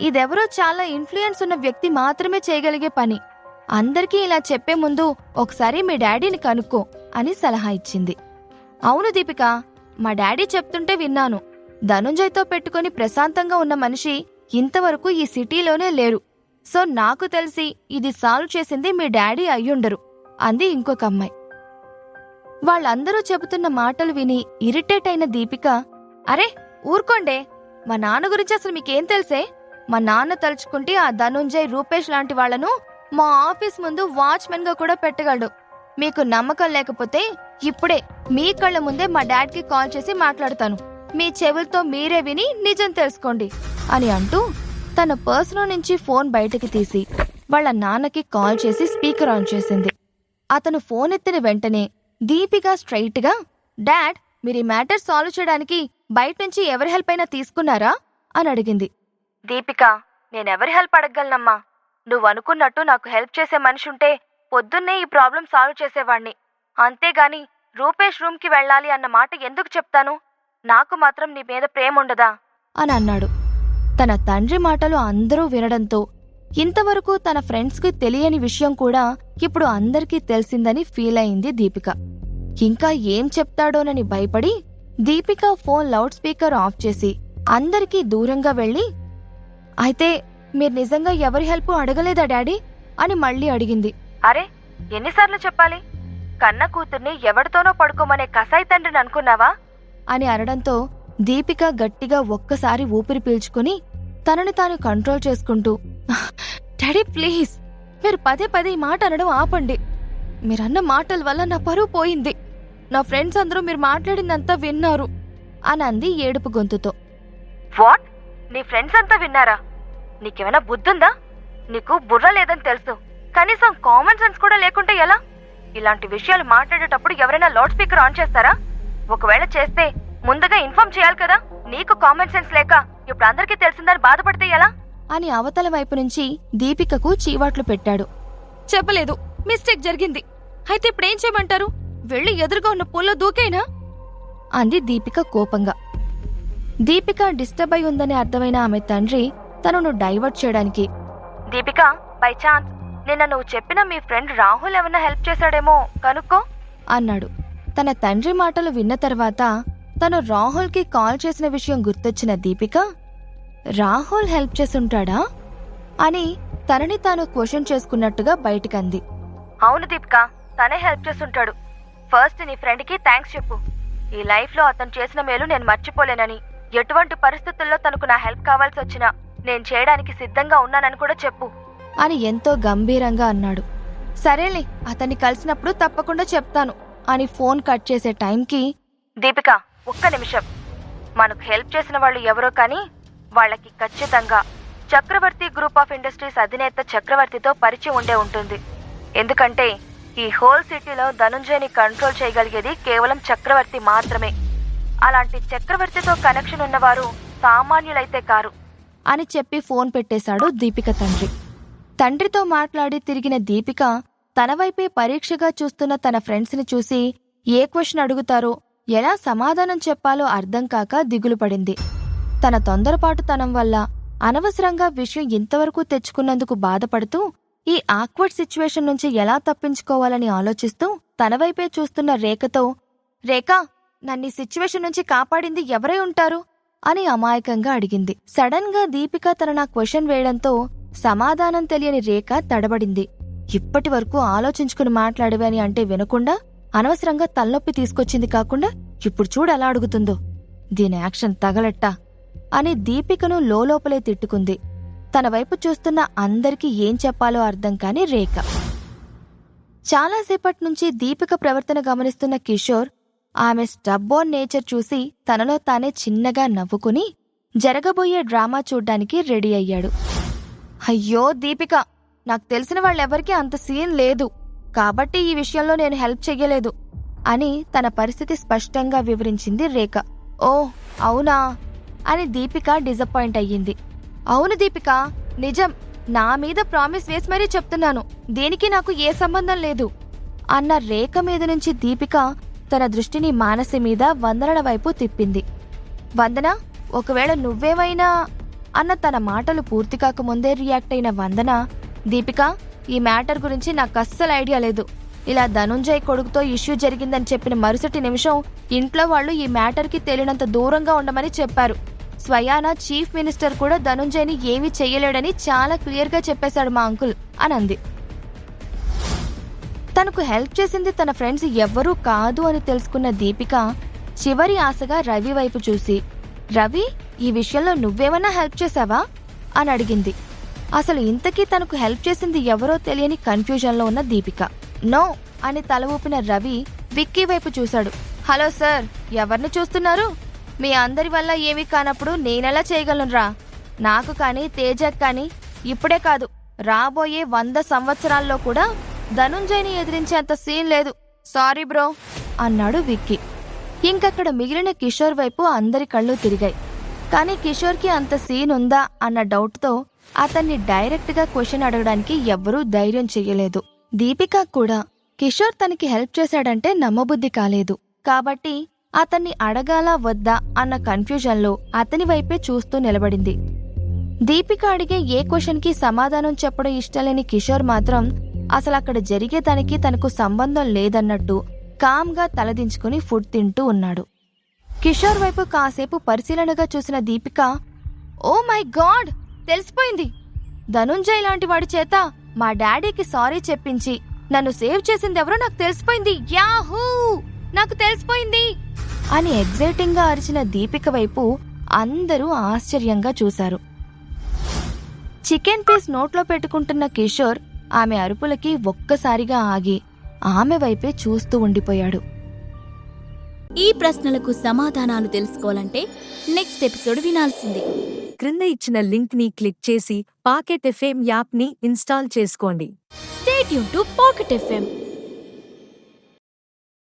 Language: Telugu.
ఇదెవరో చాలా ఇన్ఫ్లుయెన్స్ ఉన్న వ్యక్తి మాత్రమే చేయగలిగే పని. అందరికీ ఇలా చెప్పే ముందు ఒకసారి మీ డాడీని కనుక్కో అని సలహా ఇచ్చింది. అవును దీపిక మా డాడీ చెప్తుంటే విన్నాను. ధనుంజయ్తో పెట్టుకుని ప్రశాంతంగా ఉన్న మనిషి ఇంతవరకు ఈ సిటీలోనే లేరు. సో నాకు తెలిసి ఇది సాల్వ్ చేసింది మీ డాడీ అయ్యుండరు అంది ఇంకొక అమ్మాయి. వాళ్ళందరూ చెబుతున్న మాటలు విని ఇరిటేట్ అయిన దీపిక అరే ఊరుకోండే మా నాన్న గురించి అసలు మీకేం తెలుసే? మా నాన్న తలుచుకుంటే ఆ ధనుంజయ్ రూపేష్ లాంటి వాళ్ళను మా ఆఫీస్ ముందు వాచ్మెన్గా కూడా పెట్టగలడు. మీకు నమ్మకం లేకపోతే ఇప్పుడే మీ కళ్ళ ముందే మా డాడ్కి కాల్ చేసి మాట్లాడతాను. మీ చెవులతో మీరే విని నిజం తెలుసుకోండి అని అంటూ తన పర్సులో నుంచి ఫోన్ బయటకి తీసి వాళ్ళ నాన్నకి కాల్ చేసి స్పీకర్ ఆన్ చేసింది. అతను ఫోన్ ఎత్తిన వెంటనే దీపిక స్ట్రైట్గా డాడ్ మీరు ఈ మ్యాటర్ సాల్వ్ చేయడానికి బయట నుంచి ఎవరి హెల్ప్ అయినా తీసుకున్నారా? అని అడిగింది. దీపిక నేనెవరి హెల్ప్ అడగగలనమ్మా? నువ్వు అనుకున్నట్టు నాకు హెల్ప్ చేసే మనిషి ఉంటే పొద్దున్నే ఈ ప్రాబ్లం సాల్వ్ చేసేవాణ్ణి. అంతేగాని రూపేష్ రూమ్కి వెళ్ళాలి అన్న మాట ఎందుకు చెప్తాను? నాకు మాత్రం నీ మీద ప్రేమ ఉండదా అని అన్నాడు. తన తండ్రి మాటలు అందరూ వినడంతో ఇంతవరకు తన ఫ్రెండ్స్కి తెలియని విషయం కూడా ఇప్పుడు అందరికీ తెలిసిందని ఫీల్ అయింది దీపిక. ఇంకా ఏం చెప్తాడోనని భయపడి Deepika phone loud speaker off చేసి అందరికీ దూరంగా వెళ్ళి అయితే మీరు నిజంగా ఎవరి హెల్ప్ అడగలేదా డాడీ? అని మళ్ళీ అడిగింది. అరే ఎన్నిసార్లు చెప్పాలి? కన్న కూతుర్ని ఎవరితోనో పడుకోమనే కసాయి తండ్రిని అనుకున్నావా? అని అనడంతో దీపిక గట్టిగా ఒక్కసారి ఊపిరి పీల్చుకుని తనని తాను కంట్రోల్ చేసుకుంటూ డాడీ ప్లీజ్ మీరు పదే పదే ఈ మాట అనడం ఆపండి. మీరన్న మాటల వల్ల నా పరువు పోయింది. నా ఫ్రెండ్స్ అందరూ మీరు మాట్లాడిందంతా విన్నారు అని అంది ఏడుపు గొంతుతో. వాట్? నీ ఫ్రెండ్స్ అంతా విన్నారా? నీకేమైనా బుద్ధుందా? నీకు బుర్ర లేదని తెలుసు. కనీసం కామన్ సెన్స్ కూడా లేకుంటే ఎలా? ఇలాంటి విషయాలు మాట్లాడేటప్పుడు ఎవరైనా లౌడ్ స్పీకర్ ఆన్ చేస్తారా? ఒకవేళ చేస్తే ముందుగా ఇన్ఫార్మ్ చేయాలి కదా? నీకు కామన్ సెన్స్ లేక ఇప్పుడు అందరికీ తెలిసిందని బాధపడితే ఎలా? అని అవతల వైపు నుంచి దీపికకు చీవాట్లు పెట్టాడు. చెప్పలేదు మిస్టేక్ జరిగింది. అయితే ఇప్పుడేం చేయమంటారు? వెళ్ళి ఎదురుగా ఉన్న పూల్లో దూకేనా? అంది దీపిక కోపంగా. దీపిక డిస్టర్బ్ అయి ఉందని అర్థమైన ఆమె తండ్రి తనను డైవర్ట్ చేయడానికి. Deepika by chance. నిన్న నువ్వు చెప్పిన మీ ఫ్రెండ్ రాహుల్ ఏమన్నా హెల్ప్ చేశాడేమో కనుక్కో. అన్నాడు. తన తండ్రి మాటలు విన్న తర్వాత తను రాహుల్కి కాల్ చేసిన విషయం గుర్తొచ్చిన దీపిక రాహుల్ హెల్ప్ చేసుంటాడా అని తనని తాను క్వశ్చన్ చేసుకున్నట్టుగా బయటికంది. అవును దీపిక తనే హెల్ప్ చేస్తుంటాడు. ఫస్ట్ నీ ఫ్రెండ్కి థ్యాంక్స్ చెప్పు. ఈ లైఫ్లో అతను చేసిన మేలు నేను మర్చిపోలేనని. ఎటువంటి పరిస్థితుల్లో తనకు నా హెల్ప్ కావాల్సి వచ్చినా నేను చేయడానికి సిద్ధంగా ఉన్నానని కూడా చెప్పు. అని ఎంతో గంభీరంగా అన్నాడు. సరేలే అతన్ని కలిసినప్పుడు తప్పకుండా చెప్తాను అని ఫోన్ కట్ చేసే టైంకి దీపిక ఒక్క నిమిషం. మనకు హెల్ప్ చేసిన వాళ్ళు ఎవరో కానీ వాళ్ళకి ఖచ్చితంగా చక్రవర్తి గ్రూప్ ఆఫ్ ఇండస్ట్రీస్ అధినేత చక్రవర్తితో పరిచయం ఉండే ఉంటుంది. ఎందుకంటే ఈ హోల్ సిటీలో ధనుంజయని కంట్రోల్ చేయగలిగేది కేవలం చక్రవర్తి మాత్రమే. అలాంటి చక్రవర్తితో కనెక్షన్ ఉన్నవారు సామాన్యులైతే కారు. అని చెప్పి ఫోన్ పెట్టేశాడు దీపిక తండ్రి. తండ్రితో మాట్లాడి తిరిగిన దీపిక తన వైపే పరీక్షగా చూస్తున్న తన ఫ్రెండ్స్ని చూసి ఏ క్వశ్చన్ అడుగుతారో ఎలా సమాధానం చెప్పాలో అర్థం కాక దిగులు పడింది. తన తొందరపాటుతనం వల్ల అనవసరంగా విషయం ఇంతవరకు తెచ్చుకున్నందుకు బాధపడుతూ ఈ ఆక్వర్డ్ సిచ్యువేషన్ నుంచి ఎలా తప్పించుకోవాలని ఆలోచిస్తూ తన వైపే చూస్తున్న రేఖతో రేఖ నన్ను సిచ్యువేషన్ నుంచి కాపాడింది ఎవరై ఉంటారు? అని అమాయకంగా అడిగింది. సడన్గా దీపిక తన నా క్వశ్చన్ వేయడంతో సమాధానం తెలియని రేఖ తడబడింది. ఇప్పటి వరకు ఆలోచించుకుని మాట్లాడేవి అని అంటే వినకుండా అనవసరంగా తలనొప్పి తీసుకొచ్చింది కాకుండా ఇప్పుడు చూడు ఎలా అడుగుతుందో. దీని యాక్షన్ తగలట్టా? అని దీపికను లోలోపలే తిట్టుకుంది. తన వైపు చూస్తున్న అందరికీ ఏం చెప్పాలో అర్థం కాని రేఖ. చాలాసేపటి నుంచి దీపిక ప్రవర్తన గమనిస్తున్న కిషోర్ ఆమె స్టబ్బోన్ నేచర్ చూసి తనలో తానే చిన్నగా నవ్వుకుని జరగబోయే డ్రామా చూడ్డానికి రెడీ అయ్యాడు. అయ్యో దీపిక నాకు తెలిసిన వాళ్ళెవరికీ అంత సీన్ లేదు. కాబట్టి ఈ విషయంలో నేను హెల్ప్ చెయ్యలేదు అని తన పరిస్థితి స్పష్టంగా వివరించింది రేఖ. ఓ అవునా? అని దీపిక డిసప్పాయింట్ అయ్యింది. అవును దీపిక నిజం. నా మీద ప్రామిస్ వేసి మరీ చెప్తున్నాను. దీనికి నాకు ఏ సంబంధం లేదు. అన్న రేఖ మీద నుంచి దీపిక తన దృష్టిని మానసి మీద వందనల వైపు తిప్పింది. వందన? ఒకవేళ నువ్వేమైనా అన్న తన మాటలు పూర్తి కాకముందే రియాక్ట్ అయిన వందన? దీపిక ఈ మ్యాటర్ గురించి నాకు అస్సలు ఐడియా లేదు. ఇలా ధనుంజయ్ కొడుకుతో ఇష్యూ జరిగిందని చెప్పిన మరుసటి నిమిషం ఇంట్లో వాళ్ళు ఈ మ్యాటర్కి తేలినంత దూరంగా ఉండమని చెప్పారు. స్వయాన చీఫ్ మినిస్టర్ కూడా ధనుంజయ్ని ఏమీ చెయ్యలేడని చాలా క్లియర్గా చెప్పేశాడు మా అంకుల్ అని అంది. తనకు హెల్ప్ చేసింది తన ఫ్రెండ్స్ ఎవ్వరూ కాదు అని తెలుసుకున్న దీపిక చివరి ఆశగా రవి వైపు చూసి రవి ఈ విషయంలో నువ్వేమన్నా హెల్ప్ చేశావా? అని అడిగింది. అసలు ఇంతకీ తనకు హెల్ప్ చేసింది ఎవరో తెలియని కన్ఫ్యూజన్లో ఉన్న దీపిక. నో అని తల ఊపిన రవి విక్కీ వైపు చూశాడు. హలో సార్ ఎవరిని చూస్తున్నారు? మీ అందరి వల్ల ఏమీ కానప్పుడు నేనెలా చేయగలనురా నాకు కానీ తేజక్ కానీ ఇప్పుడే కాదు రాబోయే వంద సంవత్సరాల్లో కూడా ధనుంజయ్ని ఎదిరించేంత సీన్ లేదు. సారీ బ్రో అన్నాడు విక్కీ. ఇంకక్కడ మిగిలిన కిషోర్ వైపు అందరి కళ్ళు తిరిగాయి. కానీ కిషోర్కి అంత సీన్ ఉందా అన్న డౌట్తో అతన్ని డైరెక్ట్గా క్వశ్చన్ అడగడానికి ఎవ్వరూ ధైర్యం చెయ్యలేదు. దీపిక కూడా కిషోర్ తనకి హెల్ప్ చేశాడంటే నమ్మబుద్ధి కాలేదు. కాబట్టి అతన్ని అడగాలా వద్దా అన్న కన్ఫ్యూజన్లో అతని వైపే చూస్తూ నిలబడింది. దీపిక అడిగే ఏ క్వశ్చన్కి సమాధానం చెప్పడం ఇష్టలేని కిషోర్ మాత్రం అసలు అక్కడ జరిగేదానికి తనకు సంబంధం లేదన్నట్టు కామ్గా తలదించుకుని ఫుడ్ తింటూ ఉన్నాడు. కిషోర్ వైపు కాసేపు పరిశీలనగా చూసిన దీపిక ఓ మై గాడ్! తెలిసిపోయింది. ధనుంజయ్ లాంటి వాడి చేత మా డాడీకి సారీ చెప్పించి నన్ను సేవ్ చేసింది ఎవరో నాకు తెలిసిపోయింది. యాహూ! నాకు తెలిసిపోయింది. అని ఎగ్జైటింగ్గా అరిచిన దీపిక వైపు అందరూ ఆశ్చర్యంగా చూశారు. చికెన్ పీస్ నోట్లో పెట్టుకుంటున్న కిషోర్ ఆమె అరుపులకి ఒక్కసారిగా ఆగి ఆమె వైపే చూస్తూ ఉండిపోయాడు. ఈ ప్రశ్నలకు సమాధానాలు తెలుసుకోవాలంటే నెక్స్ట్ ఎపిసోడ్ వినాల్సిందే. క్రింద ఇచ్చిన లింక్ని క్లిక్ చేసి పాకెట్ ఎఫ్ఎం యాప్ని ఇన్స్టాల్ చేసుకోండి. స్టేట్ యూన్ టు పాకెట్ ఎఫ్ఎం